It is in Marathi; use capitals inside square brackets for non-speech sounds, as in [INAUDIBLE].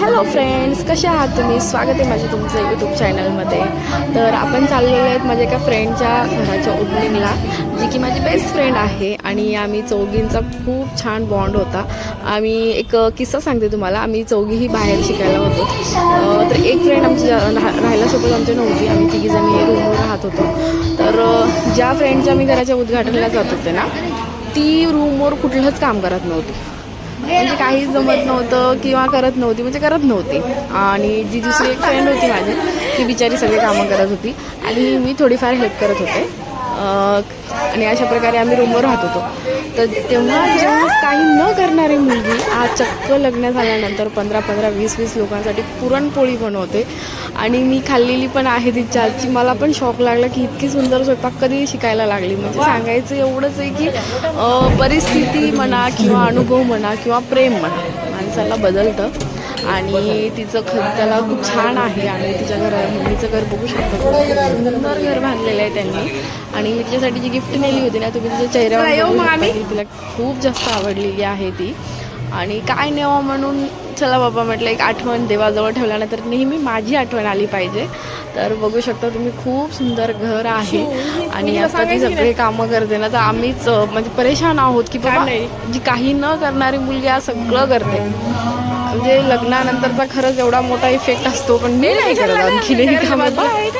हॅलो फ्रेंड्स कसे आहात तुम्ही? स्वागत आहे माझे तुमचं यूट्यूब चॅनलमध्ये तर आपण चाललेलो आहेत माझ्या एका फ्रेंडच्या घराच्या ओपनिंगला जी की माझी बेस्ट फ्रेंड आहे आणि आम्ही चौघींचा खूप छान बॉन्ड होता. आम्ही एक किस्सा सांगते तुम्हाला. आम्ही चौघीही बाहेर शिकायला होतो. तर एक फ्रेंड आमची जा- राह- राहायलासोबत आमची नव्हती. आम्ही तिघीजणी रूमवर राहत होतो. तर ज्या फ्रेंडच्या मी घराच्या उद्घाटनाला जात होते ना ती रूमवर कुठलंच काम करत नव्हती. म्हणजे काहीच जमत नव्हतं किंवा करत नव्हती म्हणजे करत नव्हती. आणि जी दुसरी एक फ्रेंड होती माझी ती बिचारी सगळे कामं करत होती. आणि मी थोडीफार हेल्प करत होते. आणि अशा प्रकारे आम्ही रूमवर राहत होतो. तर तेव्हा जेव्हा काही न करणारी मुलगी आज चक्क लग्न झाल्यानंतर पंधरा पंधरा वीस वीस लोकांसाठी पुरणपोळी बनवते. आणि मी खाल्लेली पण आहे तिच्या आजची मला पण शॉक लागला की इतकी सुंदर स्वयंपाक कधी शिकायला लागली. म्हणजे सांगायचं एवढंच आहे की परिस्थिती म्हणा किंवा अनुभव म्हणा किंवा प्रेम म्हणा माणसाला बदलतं. आणि तिचं घर त्याला खूप छान आहे आणि तिच्या घरा मम्मीचं घर बघू शकतो खूप सुंदर घर बांधलेलं आहे त्यांनी. आणि मी तिच्यासाठी जी गिफ्ट नेली होती ना तुम्ही तिच्या चेहऱ्यावर तिला खूप जास्त आवडलेली आहे ती. आणि काय न्यावं म्हणून चला बाबा म्हटलं एक आठवण देवाजवळ ठेवल्यानंतर नेहमी माझी आठवण आली पाहिजे. तर बघू शकता तुम्ही खूप सुंदर घर आहे. आणि आता ती सगळे कामं करते ना तर आम्हीच म्हणजे परेशान आहोत की बाबा जी काही न करणारी मुलगी सगळं करते. म्हणजे लग्नानंतरचा खरंच एवढा मोठा इफेक्ट असतो पण मी नाही करत कामं [LAUGHS] [LAUGHS]